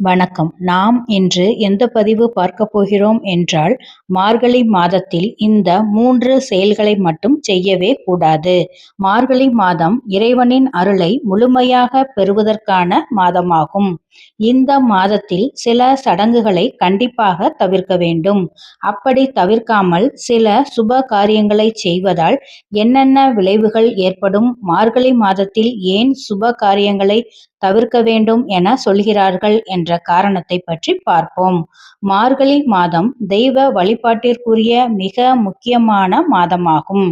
வணக்கம். நாம் இன்று எந்த பதிவு பார்க்க போகிறோம் என்றால் மார்கழி மாதத்தில் இந்த மூன்று செயல்களை மட்டும் செய்யவே கூடாது. மார்கழி மாதம் இறைவனின் அருளை முழுமையாக பெறுவதற்கான மாதமாகும். இந்த மாதத்தில் சில சடங்குகளை கண்டிப்பாக தவிர்க்க வேண்டும். அப்படி தவிர்க்காமல் சில சுப காரியங்களை செய்வதால் என்னென்ன விளைவுகள் ஏற்படும்? மார்கழி மாதத்தில் ஏன் சுப காரியங்களை தவிர்க்க வேண்டும் என சொல்கிறார்கள் என்ற காரணத்தை பற்றி பார்ப்போம். மார்கழி மாதம் தெய்வ வழிபாட்டிற்குரிய மிக முக்கியமான மாதமாகும்.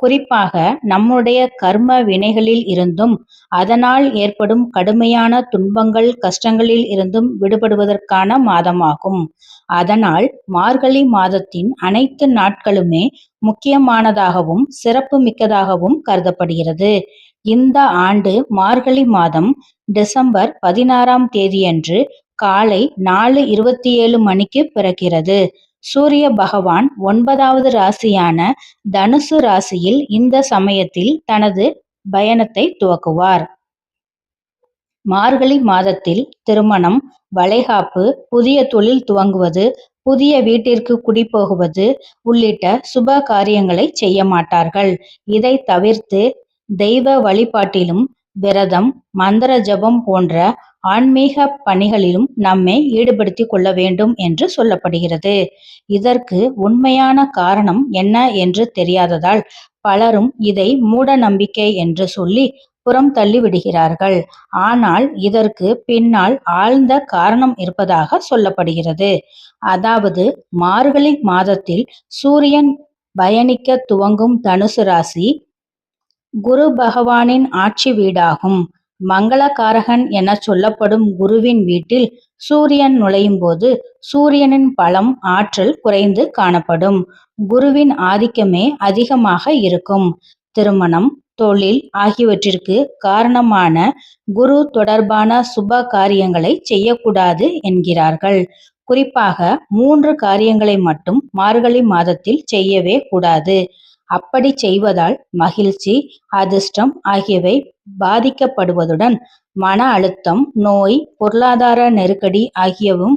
குறிப்பாக நம்முடைய கர்ம வினைகளில் இருந்தும் அதனால் ஏற்படும் கடுமையான துன்பங்கள் கஷ்டங்களில் இருந்தும் விடுபடுவதற்கான மாதமாகும். அதனால் மார்கழி மாதத்தின் அனைத்து நாட்களுமே முக்கியமானதாகவும் சிறப்பு மிக்கதாகவும் கருதப்படுகிறது. இந்த ஆண்டு மார்கழி மாதம் டிசம்பர் பதினாறாம் தேதியன்று காலை நாலு இருபத்தி ஏழு மணிக்கு பிறக்கிறது. சூரிய பகவான் ஒன்பதாவது ராசியான தனுசு ராசியில் இந்த சமயத்தில் தனது பயணத்தை துவக்குவார். மார்கழி மாதத்தில் திருமணம் வளைகாப்பு புதிய தொழில் துவங்குவது புதிய வீட்டிற்கு குடிபோகுவது உள்ளிட்ட சுப காரியங்களை செய்ய மாட்டார்கள். இதை தவிர்த்து தெய்வ வழிபாட்டிலும் விரதம் மந்திர ஜபம் போன்ற ஆன்மீக பணிகளிலும் நம்மை ஈடுபடுத்திக் கொள்ள வேண்டும் என்று சொல்லப்படுகிறது. இதற்கு உண்மையான காரணம் என்ன என்று தெரியாததால் பலரும் இதை மூட நம்பிக்கை என்று சொல்லி புறம் தள்ளிவிடுகிறார்கள். ஆனால் இதற்கு பின்னால் ஆழ்ந்த காரணம் இருப்பதாக சொல்லப்படுகிறது. அதாவது மார்கழி மாதத்தில் சூரியன் பயணிக்க துவங்கும் தனுசு ராசி குரு பகவானின் ஆட்சி வீடாகும். மங்களகாரகன் என சொல்லப்படும் குருவின் வீட்டில் சூரியன் நுழையும் போது சூரியனின் பலம் ஆற்றல் குறைந்து காணப்படும். குருவின் ஆதிக்கமே அதிகமாக இருக்கும். திருமணம் தொழில் ஆகியவற்றிற்கு காரணமான குரு தொடர்பான சுப காரியங்களை செய்யக்கூடாது என்கிறார்கள். குறிப்பாக மூன்று காரியங்களை மட்டும் மார்கழி மாதத்தில் செய்யவே கூடாது. அப்படி செய்வதால் மகிழ்ச்சி அதிர்ஷ்டம் ஆகியவை பாதிக்கப்படுவதுடன் மன அழுத்தம் நோய் பொருளாதார நெருக்கடி ஆகியவும்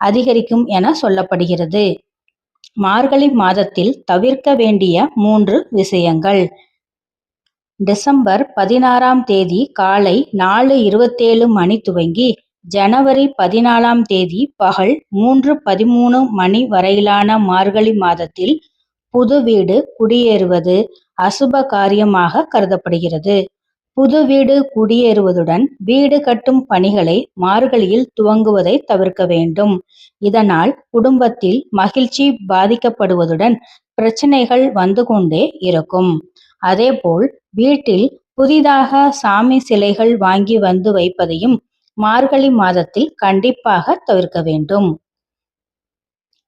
அதிகரிக்கும் என சொல்லப்படுகிறது. மார்கழி மாதத்தில் தவிர்க்க வேண்டிய மூன்று விஷயங்கள். டிசம்பர் பதினாறாம் தேதி காலை நாலு இருபத்தேழு மணி துவங்கி ஜனவரி பதினாலாம் தேதி பகல் மூன்று பதிமூணு மணி வரையிலான மார்கழி மாதத்தில் புது வீடு குடியேறுவது அசுப காரியமாக கருதப்படுகிறது. புது வீடு குடியேறுவதுடன் வீடு கட்டும் பணிகளை மார்கழியில் துவங்குவதை தவிர்க்க வேண்டும். இதனால் குடும்பத்தில் மகிழ்ச்சி பாதிக்கப்படுவதுடன் பிரச்சனைகள் வந்து கொண்டே இருக்கும். அதேபோல் வீட்டில் புதிதாக சாமி சிலைகள் வாங்கி வந்து வைப்பதையும் மார்கழி மாதத்தில் கண்டிப்பாக தவிர்க்க வேண்டும்.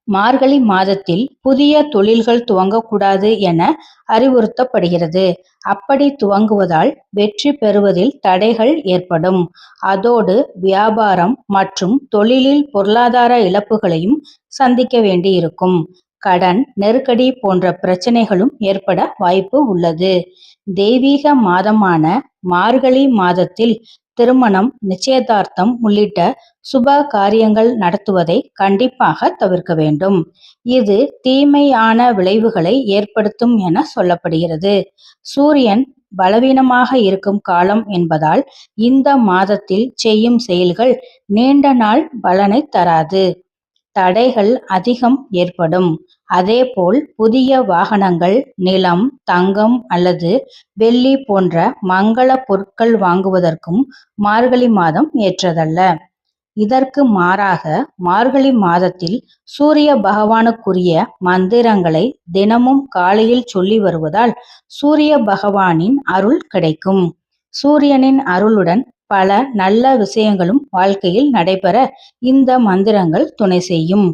மார்கழி மாதத்தில் புதிய தொழில்கள் துவங்கக்கூடாது என அறிவுறுத்தப்படுகிறது. அப்படி துவங்குவதால் வெற்றி பெறுவதில் தடைகள் ஏற்படும். அதோடு வியாபாரம் மற்றும் தொழிலில் பொருளாதார இழப்புகளையும் சந்திக்க வேண்டியிருக்கும். கடன் நெருக்கடி போன்ற பிரச்சனைகளும் ஏற்பட வாய்ப்பு உள்ளது. தெய்வீக மாதமான மார்கழி மாதத்தில் திருமணம் நிச்சயதார்த்தம் உள்ளிட்ட சுப காரியங்கள் நடத்துவதை கண்டிப்பாக தவிர்க்க வேண்டும். இது தீமையான விளைவுகளை ஏற்படுத்தும் என சொல்லப்படுகிறது. சூரியன் பலவீனமாக இருக்கும் காலம் என்பதால் இந்த மாதத்தில் செய்யும் செயல்கள் நீண்ட நாள் பலனை தராது. தடைகள் அதிகம் ஏற்படும். அதேபோல் புதிய வாகனங்கள் நிலம் தங்கம் அல்லது வெள்ளி போன்ற மங்கள பொருட்கள் வாங்குவதற்கும் மார்கழி மாதம் ஏற்றதல்ல. இதற்கு மாறாக மார்கழி மாதத்தில் சூரிய பகவானுக்குரிய மந்திரங்களை தினமும் காலையில் சொல்லி வருவதால் சூரிய பகவானின் அருள் கிடைக்கும். சூரியனின் அருளுடன் பல நல்ல விஷயங்களும் வாழ்க்கையில் நடைபெற இந்த மந்திரங்கள் துணை செய்யும்.